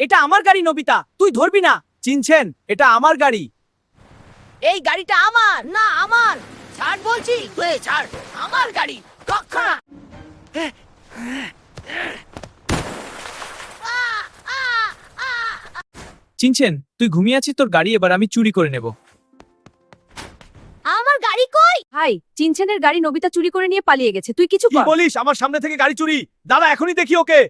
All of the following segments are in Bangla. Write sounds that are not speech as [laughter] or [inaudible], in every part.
এটা আমার গাড়ি নবিতা। তুই ধরবি না। চিনছেন? এটা আমার গাড়ি। এই গাড়িটা আমার না আমার। ছাড় বলছি। তুই ছাড়। আমার গাড়ি। কখনো চিনছেন? তুই ঘুমিয়ে আছিস তোর গাড়ি এবার আমি চুরি করে নেব। আমার গাড়ি কই? হাই চিনছেনের গাড়ি নবিতা চুরি করে নিয়ে পালিয়ে গেছে। তুই কিছু বলিস? আমার সামনে থেকে গাড়ি চুরি। দাদা এখনই দেখি ওকে।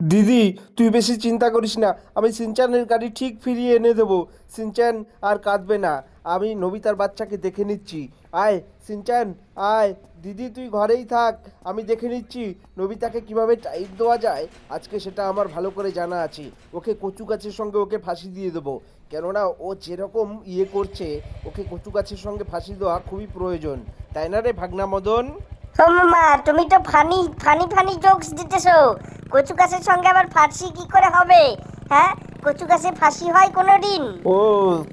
দিদি, তুই বেশি চিন্তা করিস না। আমি সিনচানের গাড়ি ঠিক ফিরিয়ে এনে দেবো। সিনচান আর কাঁদবে না। আমি নবিতার বাচ্চাকে দেখে নিচ্ছি। আয় সিনচান আয়। দিদি, তুই ঘরেই থাক। আমি দেখে নিচ্ছি নবিতাকে কীভাবে টাইট দেওয়া যায়। আজকে সেটা আমার ভালো করে জানা আছে। ওকে কচু গাছের সঙ্গে ওকে ফাঁসি দিয়ে দেবো। কেননা ও যেরকম ইয়ে করছে, ওকে কচু গাছের সঙ্গে ফাঁসি দেওয়া খুবই প্রয়োজন। তাই না রে ভাগনা মদন? মামা, তুমি তো ফানি ফানি ফানি জোকস দিতেছো। কচু গাছের সঙ্গে আবার ফাঁসি কি করে হবে? হ্যাঁ? কচু গাছে ফাঁসি হয় কোনো দিন ও,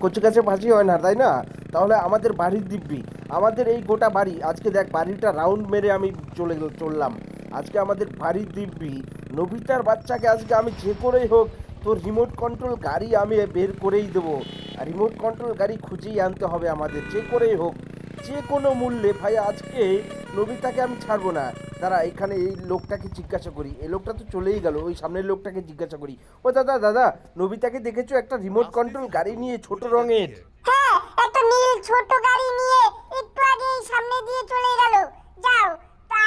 কচু গাছে ফাঁসি হয় না, তাই না? তাহলে আমাদের বাড়ির দিব্যি, আমাদের এই গোটা বাড়ি, আজকে দেখ বাড়িটা রাউন্ড মেরে আমি চলে চললাম। আজকে আমাদের বাড়ির দিব্যি, নবিতার বাচ্চাকে আজকে আমি যে করেই হোক, তোর রিমোট কন্ট্রোল গাড়ি আমি বের করেই দেবো। আর রিমোট কন্ট্রোল গাড়ি খুঁজেই আনতে হবে আমাদের, যে করেই হোক। যে কোনো মূল্যে ভাই, আজকে নবিতাকে আমি ছাড়বো না। দাঁড়া, এখানে এই লোকটাকে জিজ্ঞাসা করি। এই লোকটা তো চলেই গেল, ওই সামনের লোকটাকে জিজ্ঞাসা করি। ও দাদা দাদা নবিতাকে দেখেছ? একটা রিমোট কন্ট্রোল গাড়ি নিয়ে ছোট রঙের। হ্যাঁ একটা নীল ছোট গাড়ি নিয়ে একটু আগে সামনে দিয়ে চলে গেল। যাও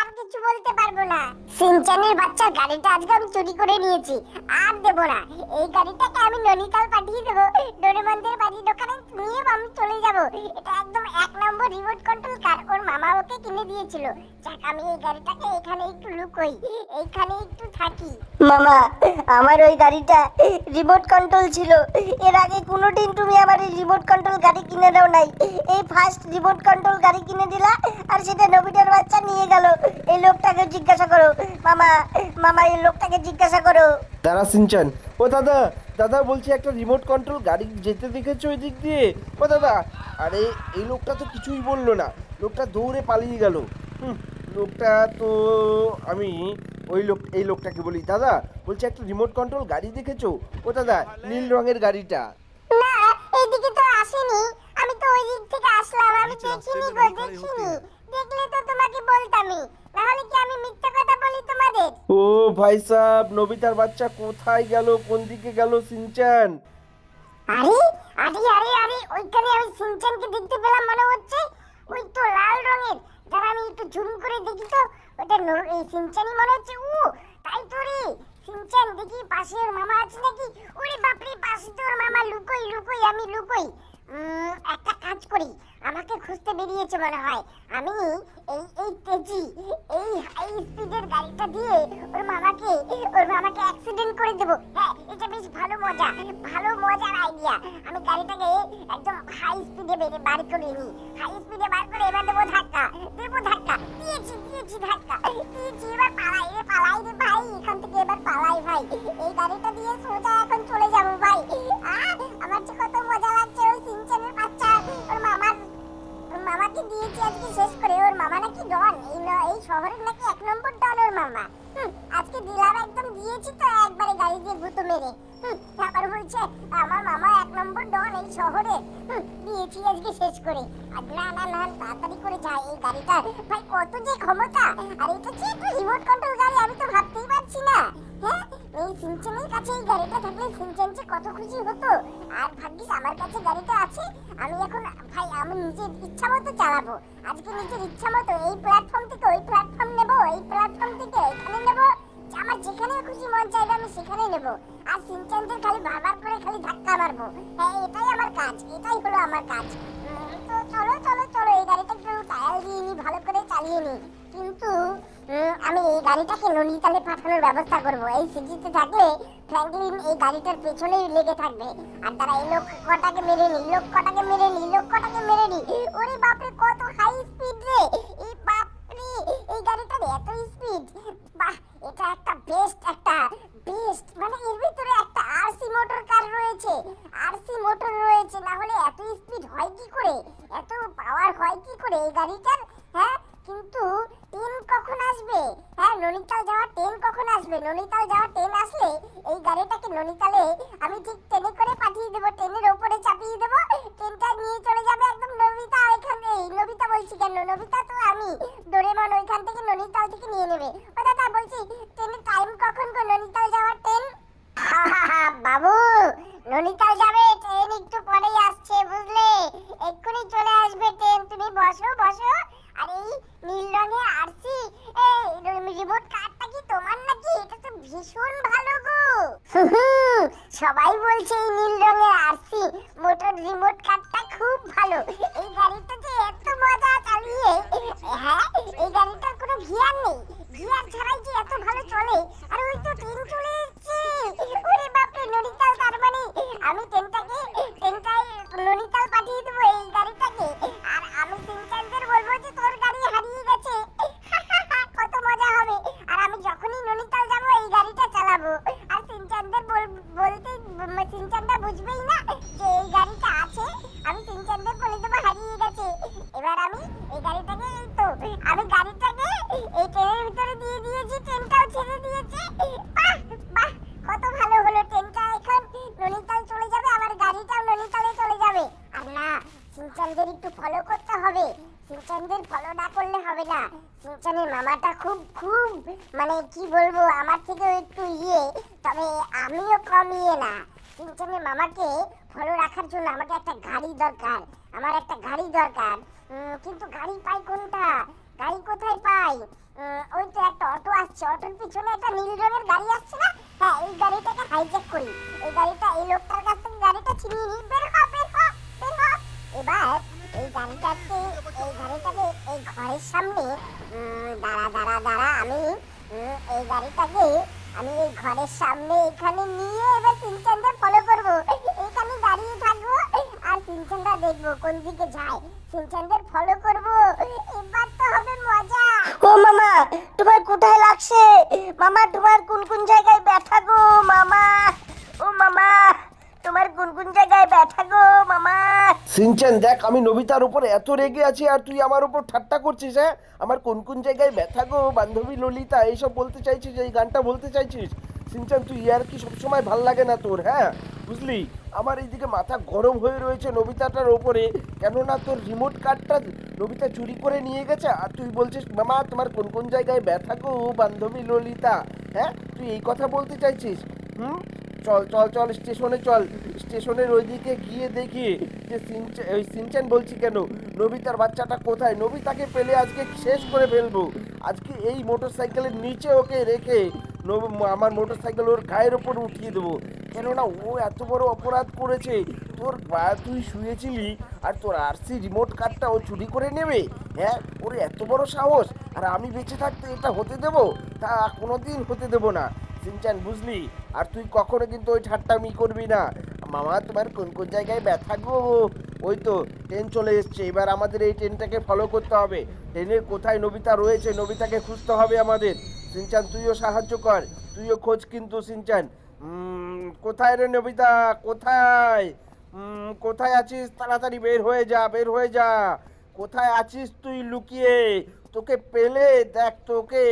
তার কিছু বলতে পারব না। সিনচানের বাচ্চার গাড়িটা আজকে আমি চুরি করে নিয়েছি। আর দেবো না। এই গাড়িটাকে আমি ননিতাল পাঠিয়ে দেবো। ডোরেমনদের বাড়ির দোকানে নিয়ে আমি চলে যাব। এটা একদম এক নম্বর রিমোট কন্ট্রোল কার ওর মামা ওকে কিনে দিয়েছিল। যাক, আমি এই গাড়িটাকে এখানে একটু লুকোই। এইখানে একটু থাকি। মামা, আমার ওই গাড়িটা রিমোট কন্ট্রোল ছিল। এর আগে কোনোদিন তুমি আমার এই রিমোট কন্ট্রোল গাড়ি কিনে দাও নাই। এই ফার্স্ট রিমোট কন্ট্রোল গাড়ি কিনে দিলা আর সেটা নবিটার বাচ্চা নিয়ে গেল। এই লোকটাকে জিজ্ঞাসা করো। মামা মামা এই লোকটাকে জিজ্ঞাসা করো। দাদা সিনচান ও দাদা দাদা বলছি একটা রিমোট কন্ট্রোল গাড়ি যেতে দেখেছ ওই দিক দিয়ে? ও দাদা আরে এই লোকটা তো কিছুই বলল না। লোকটা দৌড়ে পালিয়ে গেল। হুম, লোকটা তো আমি ওই লোক এই লোকটাকে বলি। দাদা বলছি একটা রিমোট কন্ট্রোল গাড়ি দেখেছ? ও দাদা নীল রঙের গাড়িটা। না এইদিকে তো আসেনি। আমি তো ওই দিক থেকে আসলাম। আমি দেখিনি গো দেখিনি দেখলে তো তোমাকে বলতামই। নাহলে কি আমি মিথ্যা কথা বলি তোমাদের? ও ভাই সাহ নবিতার বাচ্চা কোথায় গেল? কোন দিকে গেল সিনচান আরে আরে আরে আরে ওইখানে আমি সিনচানকে দেখতে পেলাম মনে হচ্ছে। ওই তো লাল রঙের। যারা আমি একটু জুম করে দেখি তো ওটা এই সিনচানই মনে হচ্ছে। ও তাই তো রে। সিনচান দেখি পাশে ওর মামা আছে নাকি? ওরে বাপরে পাশে তো ওর মামা লুকোই লুকোই আমি লুকোই। একটা কাজ করি। আমাকে খুঁজতে বেরিয়েছে মনে হয়। আমি এই এই তেজি, এই হাই স্পিডের গাড়িটা দিয়ে ওর মামাকে ওর মামাকে অ্যাক্সিডেন্ট করে দেবো। হ্যাঁ এটা বেশ ভালো মজা, ভালো মজার আইডিয়া আমি গাড়িটাকে একদম হাই স্পিডে বেরে বার করে নিই হাই স্পিডে বার করে এবার দেবো ধাক্কা দেবো ধাক্কা। দিয়েছি দিয়েছি ধাক্কা। দিয়েছি, এবার পালাই রে পালাই রে ভাই, এখান থেকে এবার পালাই ভাই। এই গাড়িটা দিয়ে সোজা এখন চলে যাব ভাই। আমার যে কত মজা লাগছে ওই সিনচানের বাচ্চা ওর মামার ওর মামাকে দিয়েছি আজকে শেষ করে ওর মামা নাকি ডন এই এই শহরের নাকি এক নম্বর ডন ওর মামা। হুম, দিলাম একদম দিয়েছি তো, একবারে গাড়ি দিয়ে গুঁতো মেরে। তারপর বলছে আমার মামা এক নম্বর ডন এই শহরে। দিয়েছি আজকে শেষ করে। আর না না না, তাড়াতাড়ি করে যাই এই গাড়িটা। ভাই, কত যে ক্ষমতা। আর এটা যে একটা রিমোট কন্ট্রোল গাড়ি? আমি তো ভাবতেই পারছি না। হ্যাঁ এই সিনচেনের কাছে এই গাড়িটা থাকলে সিনচেন যে কত খুশি হতো। আর ভাগ্যিস আমার কাছে গাড়িটা আছে, আমি এখন, ভাই, আমি নিজের ইচ্ছা মতো চালাবো। আজকে নিজের ইচ্ছা মতো এই প্ল্যাটফর্ম থেকে ওই প্ল্যাটফর্ম নেব, এই প্ল্যাটফর্ম থেকে এখানে নেব। আমার যেখানে খুশি মন চাইবে, আমি সেখানে নেব। আর সিনচেনদের খালি বারবার করে খালি ধাক্কা মারবো। হ্যাঁ এটাই আমার কাজ, এটাই হলো আমার কাজ। তো চলো চলো চলো, এই গাড়িটা একটু টায়ার দিয়ে নি, ভালো করে চালিয়ে নি। কিন্তু আমি এই গাড়িটাকে ননিতালে পাঠানোর ব্যবস্থা করব। এই সিটিতে থাকলে ফ্র্যাঙ্কলিন এই গাড়িটার পেছনেই লেগে থাকবে। আর তারা এই লোক কটাকে মেরে নি, লোক কটাকে মেরে নি, লোক কটাকে মেরে নি। ওরে বাপরে, কত হাই স্পিড রে! এই এই গাড়িটার এত স্পিড বাহ, এটা একটা বেস্ট একটা বেস্ট মানে এর ভিতরে একটা আরসি মোটর কার রয়েছে। আরসি মোটর রয়েছে, না হলে এত স্পিড হয় কি করে? এত পাওয়ার হয় কি করে এই গাড়িটার? হ্যাঁ? কিন্তু ট্রেন কখন আসবে? হ্যাঁ ননিতাল যাওয়ার ট্রেন কখন আসবে? ননিতাল যাওয়ার ট্রেন আসলে এই গাড়িটাকে ননিতালে আমি ঠিক ট্রেনে করে পাঠিয়ে দেবো, ট্রেনের ওপরে চাপিয়ে দেবো, ট্রেনটা নিয়ে চলে যাবে একদম নবিতা এখানে নবিতা বলছি কেন? নবিতা তো আমি, ডোরেমন ওইখান থেকে ননিতাল থেকে নিয়ে নেবে। একটা গাড়ি দরকার, আমার একটা গাড়ি দরকার। কিন্তু গাড়ি পাই কোনটা? গাড়ি কোথায় পাই? ওই তো একটা অটো আসছে, অটোর পিছনে একটা নীল রঙের গাড়ি আসছে না? হ্যাঁ এই গাড়িটাকে হাইজ্যাক করি। এই গাড়িটা, এই লোকটার কাছ থেকে গাড়িটা ছিনিয়ে নিই। বের হ বের হ বের হ। এবার এই গাড়িটাকে এই গাড়িটাকে এই ঘরের সামনে দাঁড়া দাঁড়া দাঁড়া, আমি এই গাড়িটাকে আমি এই ঘরের সামনে এখানে নিয়ে এবার সিনচানদের ফলো করব এখানে দাঁড়িয়ে থাকব আর সিনচানটা দেখব কোন দিকে যায় সিনচানদের ফলো করব। এবার তো হবে মজা। ও মামা তোমার কোথায় লাগছে? মামা তোমার কোন কোন জায়গায় ব্যথা গো মামা? ও মামা তোমার কোন কোন জায়গায় ব্যথা গো মামা? সিনচান দেখ আমি নবিতার উপর এত রেগে আছি আর তুই আমার উপর ঠাট্টা করছিস হ্যাঁ? আমার কোন কোন জায়গায় ব্যথা গো বান্ধবী ললিতা এইসব বলতে চাইছিস এই গানটা বলতে চাইছিস? সিনচান, তুই ইয়ার কি সবসময় ভালো লাগে না তোর হ্যাঁ? বুঝলি? আমার এইদিকে মাথা গরম হয়ে রয়েছে নবিতাটার ওপরে, কেননা তোর রিমোট কার্ডটা নবিতা চুরি করে নিয়ে গেছে, আর তুই বলছিস, মামা, তোমার কোন কোন জায়গায় ব্যথা গো, বান্ধবী ললিতা? হ্যাঁ? তুই এই কথা বলতে চাইছিস? হুম? চল চল চল, স্টেশনে চল। স্টেশনের ওইদিকে গিয়ে দেখি যে ওই সিনচান বলছি কেন? নবিতার বাচ্চাটা কোথায়? নবিতাকে পেলে আজকে শেষ করে ফেলব। আজকে এই মোটর সাইকেলের নিচে ওকে রেখে আমার মোটর সাইকেল ওর গায়ের ওপর উঠিয়ে দেবো। কেননা ও এত বড় অপরাধ করেছে। তোর বা- তুই শুয়েছিলি আর তোর আরসি রিমোট কারটা ও চুরি করে নেবে। হ্যাঁ ওর এত বড় সাহস। আর আমি বেঁচে থাকতে এটা হতে দেবো? তা কোনো দিন হতে দেবো না। সিনচান, বুঝলি? আর তুই কখনো কিন্তু ওই ঠাট্টামি করবি না। মামা, তোমার কোন কোন জায়গায় ব্যথা গো? ওই তো, ট্রেন চলে এসছে। এবার আমাদের এই ট্রেনটাকে ফলো করতে হবে। ট্রেনের কোথায় নবিতা রয়েছে, নবিতাকে খুঁজতে হবে আমাদের। সিনচান, তুইও সাহায্য কর। তুইও খোঁজ কিন্তু সিনচান। কোথায় রে নবিতা? কোথায়? কোথায় আছিস? তাড়াতাড়ি বের হয়ে যা, বের হয়ে যা। কোথায় আছিস তুই লুকিয়ে? তোকে পেলে দেখ তোকে।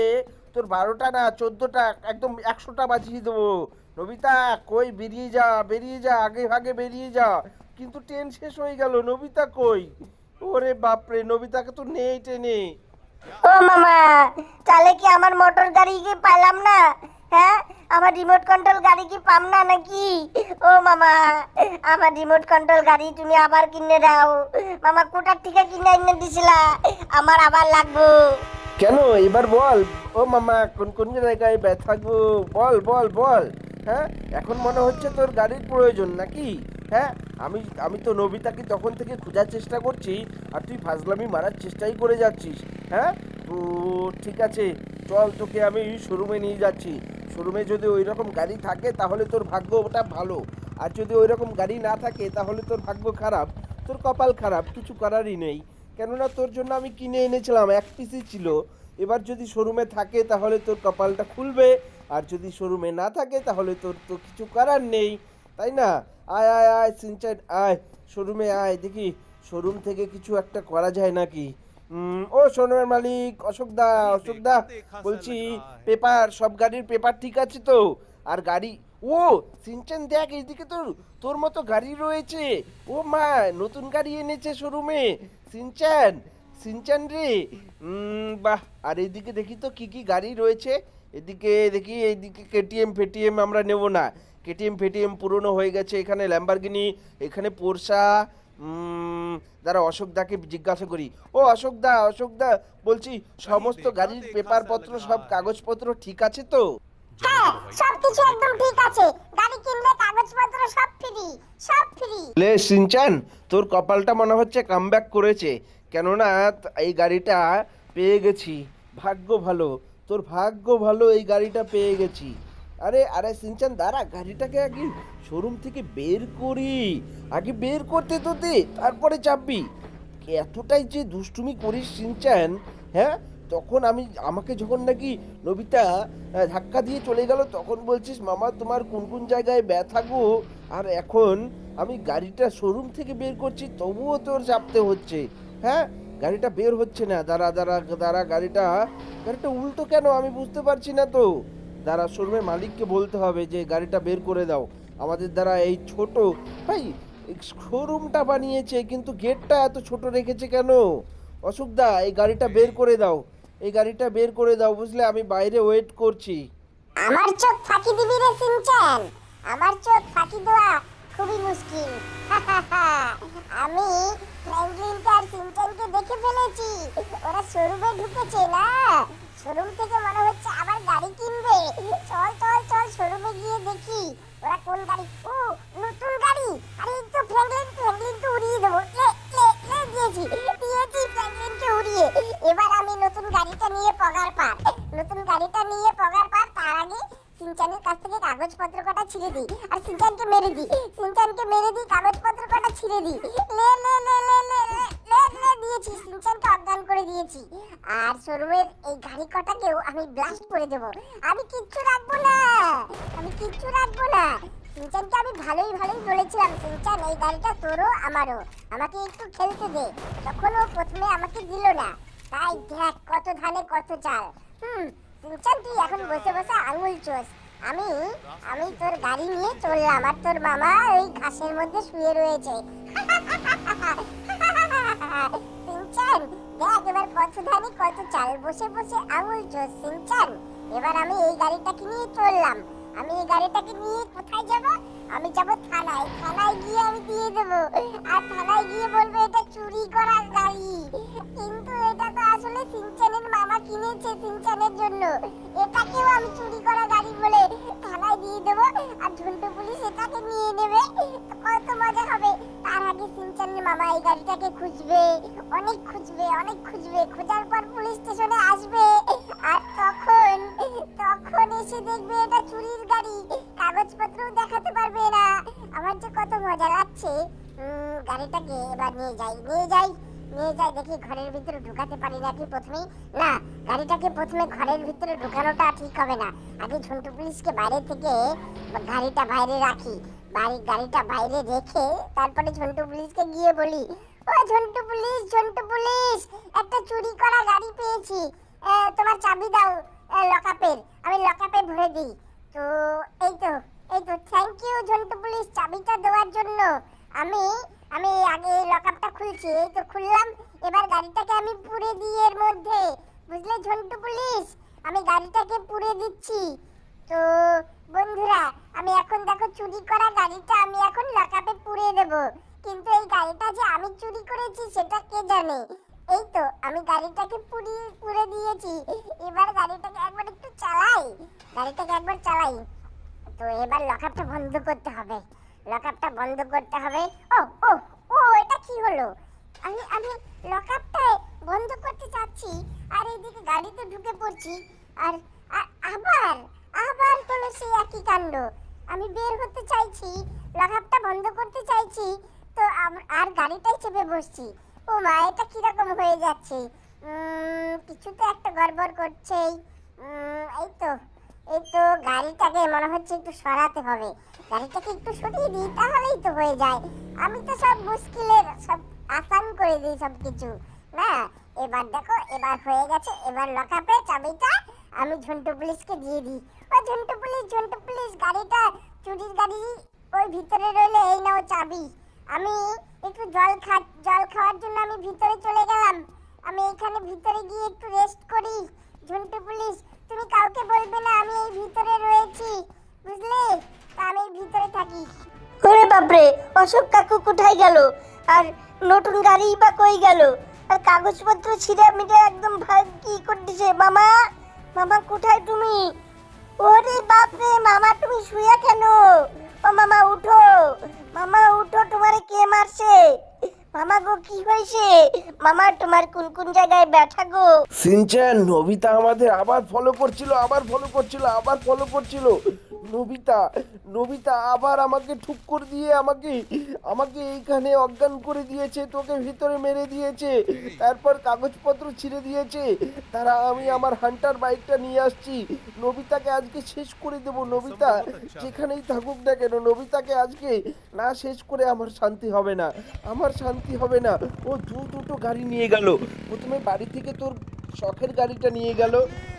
তোর বারোটা না, চোদ্দোটা, একদম একশোটা বাজিয়ে দেবো। নবিতা, কই? বেরিয়ে যা বেরিয়ে যা, আগে ভাগে বেরিয়ে যা। কিন্তু ট্রেন শেষ হয়ে গেল, নবিতা কই? ওরে বাপরে, নবিতাকে তো নেই ট্রেনে ও মামা, তাহলে কি আমার মোটর গাড়ি কি পাইলাম না? হ্যাঁ? আমার রিমোট কন্ট্রোল গাড়ি কি পাম না নাকি? ও মামা, আমার রিমোট কন্ট্রোল গাড়ি তুমি আবার কিনে দাও। মামা কোটার থেকে কিনে এনে দিছিলা? আমার আবার লাগবো। কেন? এবার বল। ও মামা, কোন কোন জায়গায় ব্যথা বল বল বল। হ্যাঁ? এখন মনে হচ্ছে তোর গাড়ির প্রয়োজন নাকি? হ্যাঁ আমি আমি তো নবিতাকে তখন থেকে খোঁজার চেষ্টা করছি আর তুই ফাজলামি মারার চেষ্টাই করে যাচ্ছিস হ্যাঁ? তো ঠিক আছে, চল তোকে আমি শোরুমে নিয়ে যাচ্ছি। শোরুমে যদি ওই রকম গাড়ি থাকে তাহলে তোর ভাগ্য ওটা ভালো। আর যদি ওই রকম গাড়ি না থাকে তাহলে তোর ভাগ্য খারাপ, তোর কপাল খারাপ, কিছু করারই নেই। কেননা তোর জন্য আমি কিনে এনেছিলাম, এক পিসই ছিল। এবার যদি শোরুমে থাকে তাহলে তোর কপালটা খুলবে, আর যদি শোরুমে না থাকে তাহলে তোর তো কিছু করার নেই। তাই না? আয় আয় আয় সিনচাইন আয় শোরুমে আয় দেখি শোরুম থেকে কিছু একটা করা যায় নাকি? ও শোরুমের মালিক অশোকদা অশোকদা বলছি পেপার সব গাড়ির পেপার ঠিক আছে তো? আর গাড়ি ও সিনচান দেখ এইদিকে তোর তোর মতো গাড়ি রয়েছে। ও মা নতুন গাড়ি এনেছে শোরুমে। সিনচান সিনচান রে। বাহ আর এইদিকে দেখি তো কি কি গাড়ি রয়েছে। এদিকে দেখি এইদিকে কেটিএম ফেটিএম আমরা নেব না। কেটিএম ফেটিএম পুরনো হয়ে গেছে। এখানে ল্যাম্বারগিনি এখানে পোর্সা উম, দাঁড়া অশোকদাকে জিজ্ঞাসা করি ও অশোকদা অশোকদা বলছি সমস্ত গাড়ির পেপারপত্র সব কাগজপত্র ঠিক আছে তো? হ্যাঁ সবকিছু একদম ঠিক আছে। গাড়ি কিনলে কাগজপত্র সব ফ্রি সব ফ্রি লে সিনচান তোর কপালটা মনে হচ্ছে কামব্যাক করেছে। কেননা এই গাড়িটা পেয়ে গেছি। ভাগ্য ভালো তোর ভাগ্য ভালো এই গাড়িটা পেয়ে গেছি। আরে আরে সিনচান, দাঁড়া, গাড়িটাকে আগে শোরুম থেকে বের করি। আগে বের করতে তো দে, তারপরে চাপবি। এতটাই যে দুষ্টুমি করিস সিনচান হ্যাঁ? তখন আমি, আমাকে যখন নাকি নবিতা ধাক্কা দিয়ে চলে গেল, তখন বলছিস, মামা, তোমার কোন কোন জায়গায় ব্যথা গো? আর এখন আমি গাড়িটা শোরুম থেকে বের করছি, তবুও তোর চাপতে হচ্ছে হ্যাঁ? গাড়িটা বের হচ্ছে না, দাঁড়া দাঁড়া দাঁড়া, গাড়িটা গাড়িটা উল্টো কেন আমি বুঝতে পারছি না তো। দাঁড়া শোরুমের মালিককে বলতে হবে যে, গাড়িটা বের করে দাও। আমাদের দ্বারা এই ছোট, ভাই শোরুমটা বানিয়েছে, কিন্তু গেটটা এত ছোট রেখেছে কেন? অসুখদা এই গাড়িটা বের করে দাও। এই গাড়িটা বের করে দাও বুঝলে আমি বাইরে ওয়েট করছি। আমার চোখ ফাঁকি দিবি রে সিনচান আমার চোখ ফাঁকি দেওয়া খুবই মুশকিল। [laughs] আমি ফ্র্যাঙ্কলিনকে আর সিনচানকে দেখে ফেলেছি। ওরা শোরুমে ঢুকেছে না। শোরুম থেকে মনে হচ্ছে আবার গাড়ি কিনবে। চল চল চল শোরুমে গিয়ে দেখি ওরা কোন গাড়ি। ও, নতুন গাড়ি। আরে একটু তো ফ্র্যাঙ্কলিন ফ্র্যাঙ্কলিন তো উড়িয়ে দেবো। লে লে লে দিয়েছি দিয়েছি ফ্র্যাঙ্কলিনকে উড়িয়ে। এবার আমি নতুন গাড়িটা নিয়ে পগার পার। নতুন গাড়িটা নিয়ে পগার পার, তার আগে সিনচানের কাছ থেকে কাগজপত্র কটা ছিঁড়ে দিই। আর সিনচানকে মেরে দিই। সিনচানকে মেরে দিই, কাগজপত্র কটা ছিঁড়ে দিই। লে লে লে লে লে। দিয়েছি সিনচানকে অজ্ঞান করে দিয়েছি। আর শোরুমের এই গাড়ি কটাকেও আমি ব্লাস্ট করে দেবো। আমি কিচ্ছু রাখব না, আমি কিচ্ছু রাখব না। সিনচানকে আমি ভালোই ভালোই বলেছিলাম সিনচান এই গাড়িটা তোরও, আমারও। আমাকে একটু খেলতে দে। তখন ও প্রথমে আমাকে দিল না। তাই দেখ, কত ধানে কত চাল। হুম সিনচান তুই এখন বসে বসে আঙুল চোষ। আমি আমি তোর গাড়ি নিয়ে চললাম, আর তোর মামা ওই ঘাসের মধ্যে শুয়ে রয়েছে। [laughs] বসে বসে আঙুল সিনচান এবার আমি এই গাড়িটাকে নিয়ে চললাম। আমি এই গাড়িটাকে নিয়ে কোথায় যাব? আমি যাব থানায় থানায় গিয়ে আমি দিয়ে দেব। আর থানায় গিয়ে বলব এটা চুরি করা গাড়ি। কিন্তু এটা তো আসলে সিনচানের মামা কিনেছে সিনচানের জন্য। এটাকেও আমি চুরি করা গাড়ি বলে থানায় দিয়ে দেব। আর ঝুন্টু পুলিশ এটাকে নিয়ে নেবে। কত মজা হবে। তার আগে সিনচানের মামা এই গাড়িটাকে খুঁজবে। অনেক খুঁজবে অনেক খুঁজবে। খোঁজার পর পুলিশ স্টেশনে আসবে। আর তখন তখন এসে দেখবে এটা চুরির গাড়ি। কাগজপত্রও দেখাতে পারবে না আমার যে কত মজা লাগছে। গাড়িটাকে এবার নিয়ে যাই নিয়ে যাই নিয়ে যাই, দেখি ঘরের ভিতরে ঢুকাতে পারি নাকি প্রথমেই না, গাড়িটাকে প্রথমে ঘরের ভিতরে ঢুকানোটা ঠিক হবে না। আগে ঝন্টু পুলিশকে বাইরে থেকে গাড়িটা বাইরে রাখি। বাড়ি, গাড়িটা বাইরে রেখে তারপরে ঝন্টু পুলিশকে গিয়ে বলি, ও ঝন্টু পুলিশ ঝন্টু পুলিশ, একটা চুরি করা গাড়ি পেয়েছি। তোমার চাবি দাও লকআপের, আমি লকআপে ভরে দিই। তো, এই তো। এই তো থ্যাংক ইউ ঝন্টু পুলিশ চাবিটা দেওয়ার জন্য। আমি আমি আগে লকআপটা খুলছি, এই তো খুললাম, এবার গাড়িটাকে আমি পুড়ে দিই এর মধ্যে। বুঝলে ঝন্টু পুলিশ? আমি গাড়িটাকে পুড়ে দিচ্ছি। তো, বন্ধুরা, আমি এখন দেখো, চুরি করা গাড়িটা আমি এখন লকআপে পুড়ে দেব। কিন্তু এই গাড়িটা যে আমি চুরি করেছি, সেটা কে জানে? এই তো, আমি গাড়িটাকে পুড়িয়ে, পুড়ে দিয়েছি। এবার গাড়িটাকে একবার একটু চালাই। গাড়িটাকে একবার চালাই। তো এবার লকআপটা বন্ধ করতে হবে। লকআপটা বন্ধ করতে হবে। ও ও ও, এটা কি হলো? আমি আমি লকআপটা বন্ধ করতে চাচ্ছি, আর এইদিকে গাড়িতে ঢুকে পড়ছি, আর আর আবার আবার হলো সেই একই কাণ্ড। আমি বের হতে চাইছি লকআপটা বন্ধ করতে চাইছি, তো আর গাড়িটাই চেপে বসছি। ও মা, এটা কীরকম হয়ে যাচ্ছে? কিছু তো একটা গড়বড় করছেই। এই তো। এই তো গাড়িটাকে মনে হচ্ছে একটু সরাতে হবে। গাড়িটাকে একটু সরিয়ে দিই, তাহলেই তো হয়ে যায়। আমি তো সব মুশকিলের, সব আসান করে দিই সব কিছু না, এবার দেখো, এবার হয়ে গেছে, এবার লকআপে চাবিটা আমি ঝন্টু পুলিশকে দিয়ে দিই। ও ঝন্টু পুলিশ ঝন্টু পুলিশ, গাড়িটা চুরির গাড়ি, ওই ভিতরে রইলে, এই নাও চাবি। আমি একটু জল খা, জল খাওয়ার জন্য আমি ভিতরে চলে গেলাম। আমি এখানে ভিতরে গিয়ে একটু রেস্ট করি। ঝন্টু পুলিশ তুমি কাউকে বলবে না আমি এই ভিতরে রয়েছি, বুঝলে? আমি ভিতরে থাকি। ওরে বাপরে, অশোক কাকু কোথায় গেল? আর নতুন গাড়ি বা কই গেল? আর কাগজপত্র ছিঁড়ে মিটে একদম কি করতেছে? মামা মামা কোথায় তুমি? ওরে বাপরে, মামা তুমি শুয়ে কেন? ও মামা, উঠো। মামা, উঠো, তোমারে কে মারছে? মামা গো, কি হয়েছে? মামা, তোমার কোন কোন জায়গায় ব্যথা গো? সিনচ্যান, নবিতা আমাদের আবার ফলো করছিল, আবার ফলো করছিল, আবার ফলো করছিল। নবিতা নবিতা আবার আমাকে ঠুক্কর দিয়ে আমাকে আমাকে এইখানে অজ্ঞান করে দিয়েছে তোকে ভিতরে মেরে দিয়েছে তারপর কাগজপত্র ছিঁড়ে দিয়েছে। তারা আমি আমার হান্টার বাইকটা নিয়ে আসছি। নবিতাকে আজকে শেষ করে দেব নবিতা। যেখানেই থাকুক না কেন নবিতাকে আজকে না শেষ করে আমার শান্তি হবে না। আমার শান্তি হবে না। ও দু দুটো গাড়ি নিয়ে গেল। প্রথমে বাড়ি থেকে তোর শখের গাড়িটা নিয়ে গেল।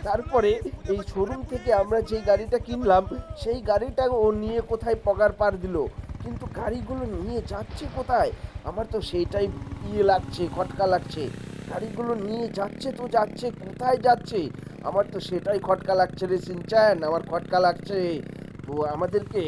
তারপরে এই শোরুম থেকে আমরা যেই গাড়িটা কিনলাম, সেই গাড়িটা ও নিয়ে কোথায় পগার পার দিল? কিন্তু গাড়িগুলো নিয়ে যাচ্ছে কোথায়? আমার তো সেইটাই ইয়ে লাগছে, খটকা লাগছে। গাড়িগুলো নিয়ে যাচ্ছে তো যাচ্ছে, কোথায় যাচ্ছে? আমার তো সেটাই খটকা লাগছে রে সিনচান আমার খটকা লাগছে। তো আমাদেরকে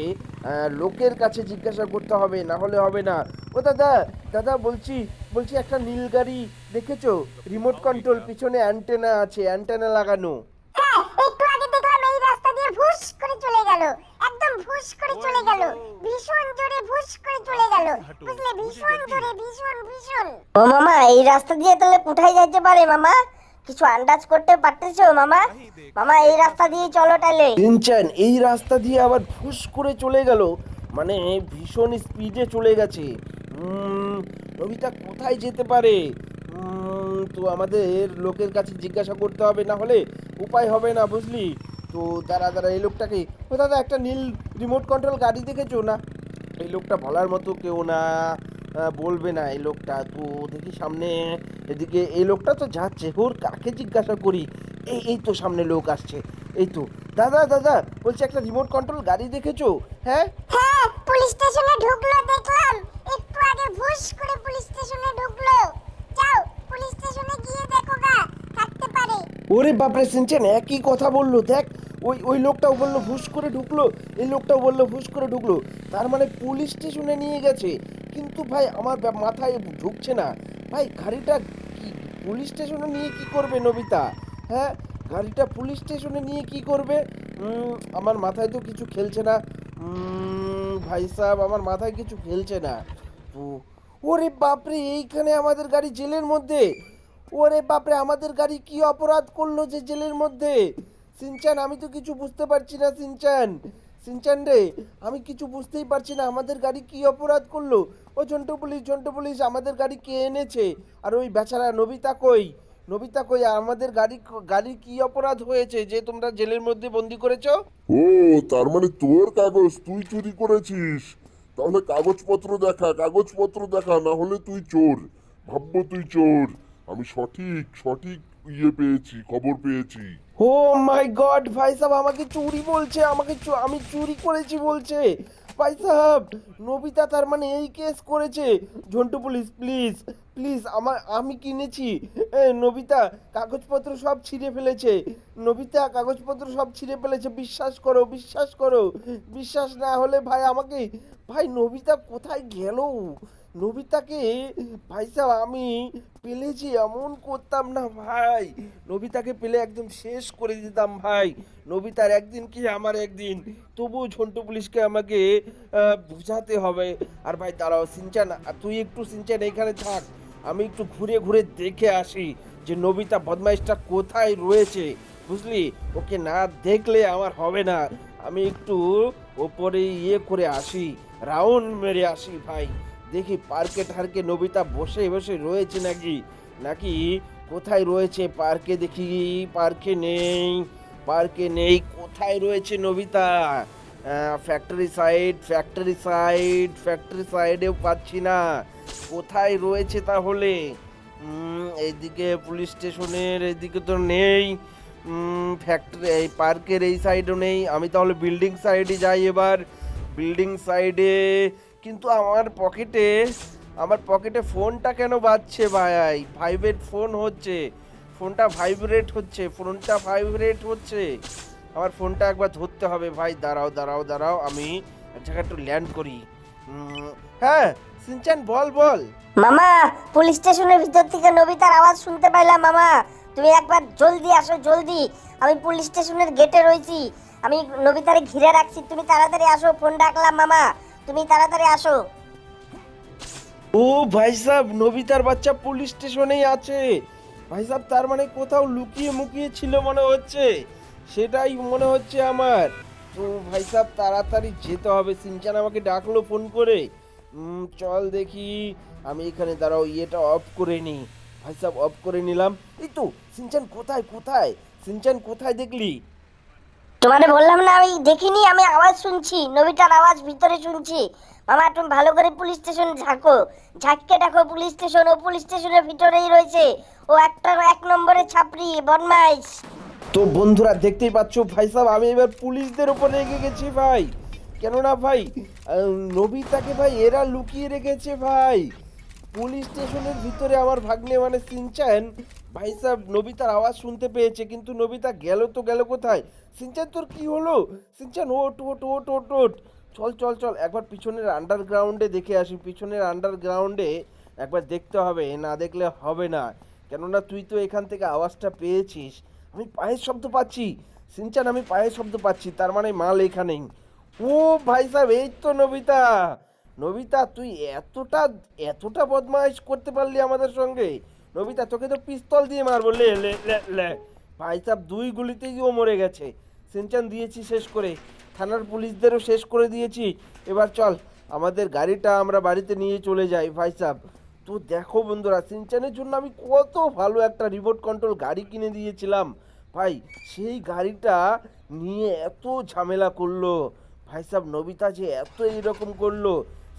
লোকের কাছে জিজ্ঞাসা করতে হবে, না হলে হবে না। ও দাদা দাদা বলছি বলছি একটা নীল গাড়ি দেখেছ? রিমোট কন্ট্রোল পিছনে অ্যান্টেনা আছে অ্যান্টেনা লাগানো। হ্যাঁ একটু আগে দেখলাম এই রাস্তা দিয়ে ভুস করে চলে গেল। একদম ভুস করে চলে গেল। ভীষণ জোরে ভুস করে চলে গেল। বুঝলে? ভীষণ জোরে ভীষণ ভীষণ। ও মামা এই রাস্তা দিয়ে তাহলে কোথায় যাইতে পারে মামা? কিছু আন্দাজ করতে পারতেছো মামা? মামা এই রাস্তা দিয়ে চলো তাহলে। সিনচান এই রাস্তা দিয়ে আবার ফুস করে চলে গেল। মানে ভীষণ স্পিডে চলে গেছে। নবিতা কোথায় যেতে পারে? তো আমাদের লোকের কাছে জিজ্ঞাসা করতে হবে, না হলে উপায় হবে না, বুঝলি? তো দাঁড়া দাঁড়া, এই লোকটাকে, ও দাদা, একটা নীল রিমোট কন্ট্রোল গাড়ি দেখেছ? না। এই লোকটা বলার মতো কেউ না বলবে না এই লোকটা। তো দেখি সামনে, এদিকে এই লোকটা তো যাচ্ছে, ওর কাকে জিজ্ঞাসা করি? এই এই তো সামনে লোক আসছে, এই তো। দাদা দাদা, বলছি একটা রিমোট কন্ট্রোল গাড়ি দেখেছ? হ্যাঁ? হ্যাঁ পুলিশ স্টেশনে ঢুকলো আগে করে পুলিশ স্টেশনে ঢুকলো। যাও, পুলিশ স্টেশনে গিয়ে দেখো গা, থাকতে পারে। ওরে বাপরে, সিনচেন, একই কথা বলল, দেখ, ওই ওই লোকটাও বলল ফুস করে ঢুকলো, এই লোকটাও বলল ফুস করে ঢুকলো, তার মানে পুলিশ স্টেশনে নিয়ে গেছে। কিন্তু ভাই, আমার ব্যা- মাথায় ঢুকছে না। ভাই, গাড়িটা কি, পুলিশ স্টেশনে নিয়ে কি করবে নবিতা? হ্যাঁ গাড়িটা পুলিশ স্টেশনে নিয়ে কি করবে? আমার মাথায় তো কিছু খেলছে না। ভাই সাহেব, আমার মাথায় কিছু খেলছে না। তো ওরে বাপরে, এইখানে আমাদের গাড়ি জেলের মধ্যে। ওরে বাপরে, আমাদের গাড়ি কি অপরাধ করল যে জেলের মধ্যে? সিনচান, আমি তো কিছু বুঝতে পারছি না, সিনচান। সিনচান রে, আমি কিছু বুঝতেই পারছি না, আমাদের গাড়ি কি অপরাধ করল? ও ঝন্টু পুলিশ ঝন্টু পুলিশ, আমাদের গাড়ি কে এনেছে? আর ওই বেচারা নবিতা কই? নবিতা কই আমাদের গাড়ি গাড়ি কি অপরাধ হয়েছে যে তোমরা জেলের মধ্যে বন্দি করেছ? ও, তার মানে তোর কাগজ তুই চুরি করেছিস। তাহলে কাগজপত্র দেখা কাগজপত্র দেখা, না হলে তুই চোর। ভাববো তুই চোর। আমি সঠিক সঠিক ইয়ে পেয়েছি, খবর পেয়েছি। ও মাই গড ভাই সাহেব আমাকে চুরি বলছে, আমাকে আমি চুরি করেছি বলছে। ভাই সাহাব নবিতা তার মানে এই কেস করেছে। ঝন্টু পুলিশ, প্লিজ প্লিজ, আমার, আমি কিনেছি। নবিতা, কাগজপত্র সব ছিঁড়ে ফেলেছে। নবিতা, কাগজপত্র সব ছিঁড়ে ফেলেছে। বিশ্বাস করো বিশ্বাস করো। বিশ্বাস না হলে ভাই আমাকে, ভাই নবিতা কোথায় গেল? নবিতাকে ভাই সাহেব আমি পেলেছি, এমন করতাম না ভাই। নবিতাকে পেলে একদম শেষ করে দিতাম ভাই। নবিতার একদিন কি আমার একদিন? তবু ঝন্টু পুলিশকে আমাকে বুঝাতে হবে। আর ভাই, দাঁড়াও, সিনচান তুই একটু সিনচান, এখানে থাক। আমি একটু ঘুরে ঘুরে দেখে আসি যে নবিতা বদমাইশটা কোথায় রয়েছে। বুঝলি? ওকে না দেখলে আমার হবে না। আমি একটু ওপরে ইয়ে করে আসি, রাউন্ড মেরে আসি ভাই। দেখি পার্কে টার্কে নবিতা বসে বসে রয়েছে নাকি? নাকি কোথায় রয়েছে পার্কে? দেখি পার্কে নেই পার্কে নেই, কোথায় রয়েছে Nabita? Factory side factory side factory সাইডেও পাচ্ছি না। কোথায় রয়েছে তাহলে? এইদিকে পুলিশ স্টেশনের এইদিকে তো নেই। ফ্যাক্টরি এই পার্কের এই সাইডও নেই। আমি তাহলে বিল্ডিং সাইডে যাই এবার। বিল্ডিং সাইডে কিন্তু আমার পকেটে আমার পকেটে ফোনটা কেন বাজছে ভাই? ভাইব্রেট ফোন হচ্ছে। ফোনটা ভাইব্রেট হচ্ছে, ফোনটা ভাইব্রেট হচ্ছে। আমার ফোনটা একবার ধরতে হবে ভাই। দাঁড়াও দাঁড়াও দাঁড়াও, আমি এক জায়গায় একটু ল্যান্ড করি। হ্যাঁ সিনচান, বল বল। মামা, পুলিশ স্টেশনের ভিতর থেকে নবিতার আওয়াজ শুনতে পাইলাম, মামা। তুমি একবার জলদি আসো, জলদি। আমি পুলিশ স্টেশনের গেটে রয়েছি। আমি নবিতারে ঘিরে রাখছি। তুমি তাড়াতাড়ি আসো, ফোন ডাকলাম, মামা। তুমি তাড়াতাড়ি আসো। ও ভাই সাহেব, নবিতার বাচ্চা পুলিশ স্টেশনেই আছে। ভাই সাহেব, তার মানে কোথাও লুকিয়ে মুকিয়ে ছিল মনে হচ্ছে। সেটাই মনে হচ্ছে আমার। তো ভাই সাহেব, তাড়াতাড়ি যেতে হবে। সিনচান আমাকে ডাকলো ফোন করে। চল দেখি, আমি এখানে দাঁড়াও, ইয়েটা অফ করে নিই ভাই সাহেব, অফ করে নিলাম। এই তো, সিনচান কোথায় কোথায়? সিনচান কোথায় দেখলি? তোমারে বললাম না, আমি দেখিনি, আমি আওয়াজ শুনছি নবিতার আওয়াজ ভিতরে শুনছি। মামা তুমি ভালো করে পুলিশ স্টেশন ঝাঁকো ঝাঁককে দেখো, পুলিশ স্টেশন, ও পুলিশ স্টেশনের ভিতরেই রয়েছে। ও একটা এক নম্বরে ছাপড়ি, বদমাইশ। তো বন্ধুরা, দেখতেই পাচ্ছ ভাই সাহেব আমি এবার পুলিশদের ওপর রেগে গেছি ভাই। কেননা ভাই নবিতাকে ভাই এরা লুকিয়ে রেখেছে ভাই। পুলিশ স্টেশনের ভিতরে আমার ভাগ্নে মানে সিনচান ভাই সাহেব, নবিতার আওয়াজ শুনতে পেয়েছে, কিন্তু নবিতা গেল তো গেল কোথায়? সিনচান, তোর কি হলো? সিনচান ওট ওট ওট ওট ওট চল চল চল, একবার পিছনের আন্ডারগ্রাউন্ডে দেখে আসি। পিছনের আন্ডারগ্রাউন্ডে একবার দেখতে হবে, না দেখলে হবে না। কেননা, তুই তো এখান থেকে আওয়াজটা পেয়েছিস। আমি পায়ের শব্দ পাচ্ছি। সিনচান, আমি পায়ের শব্দ পাচ্ছি, তার মানে মাল এখানেই ও ভাই সাহেব, এই তো নবিতা। নবিতা, তুই এতটা এতটা বদমাইশ করতে পারলি আমাদের সঙ্গে? নবিতা তোকে তো পিস্তল দিয়ে মারবো। লে লে লে ভাই সাহেব দুই গুলিতেই ও মরে গেছে। সিনচান, দিয়েছি শেষ করে। থানার পুলিশদেরও শেষ করে দিয়েছি। এবার চল, আমাদের গাড়িটা আমরা বাড়িতে নিয়ে চলে যাই, ভাই সাহেব তো দেখো বন্ধুরা, সিনচানের জন্য আমি কত ভালো একটা রিমোট কন্ট্রোল গাড়ি কিনে দিয়েছিলাম। ভাই, সেই গাড়িটা নিয়ে এত ঝামেলা করল। ভাই সাহেব নবিতা যে এত এইরকম করল।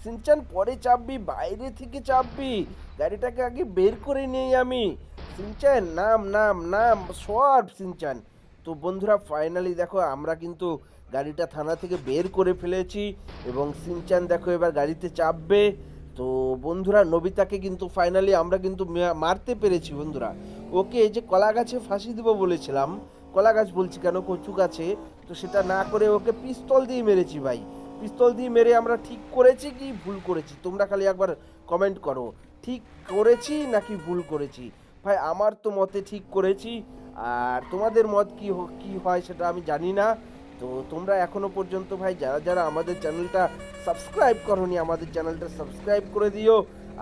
সিনচান পরে চাপবি, বাইরে থেকে চাপবি। গাড়িটাকে আগে বের করে নেই আমি। সিনচান, নাম নাম নাম, সব সিনচান। তো বন্ধুরা ফাইনালি দেখো, আমরা কিন্তু গাড়িটা থানা থেকে বের করে ফেলেছি এবং সিনচান দেখো এবার গাড়িতে চাপবে। তো বন্ধুরা, নবিতাকে কিন্তু ফাইনালি আমরা কিন্তু মারতে পেরেছি বন্ধুরা। ওকে এই যে কলা গাছে ফাঁসি দেবো বলেছিলাম, কলা গাছ বলছি কেন, কচু গাছে। তো সেটা না করে ওকে পিস্তল দিয়ে মেরেছি ভাই। পিস্তল দিয়ে মেরে আমরা ঠিক করেছি কি ভুল করেছি? তোমরা খালি একবার কমেন্ট করো। ঠিক করেছি নাকি ভুল করেছি? ভাই, আমার তো মতে ঠিক করেছি। আর তোমাদের মত কি কি হয় সেটা আমি জানি না। তো তোমরা এখনও পর্যন্ত ভাই, যারা যারা আমাদের চ্যানেলটা সাবস্ক্রাইব করনি, আমাদের চ্যানেলটা সাবস্ক্রাইব করে দিও।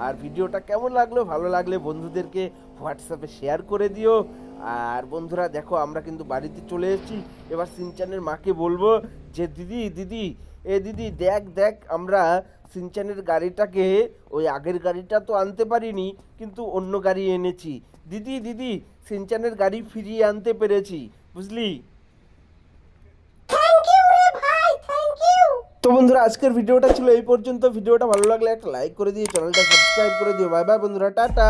আর ভিডিওটা কেমন লাগল, ভালো লাগলে বন্ধুদেরকে হোয়াটসঅ্যাপে শেয়ার করে দিও। আর বন্ধুরা, দেখো, আমরা কিন্তু বাড়িতে চলে এসেছি। এবার সিনচানের মাকে বলব যে দিদি দিদি এ দিদি দেখ দেখ আমরা সিনচানের গাড়িটাকে ওই আগের গাড়িটা তো আনতে পারিনি কিন্তু অন্য গাড়ি এনেছি। দিদি দিদি সিনচানের গাড়ি ফিরিয়ে আনতে পেরেছি বুঝলি? তো বন্ধুরা আজকের ভিডিওটা ছিল এই পর্যন্ত। ভিডিওটা ভালো লাগলে একটা লাইক করে দিও চ্যানেলটা সাবস্ক্রাইব করে দিও। বাই বাই বন্ধুরা টাটা।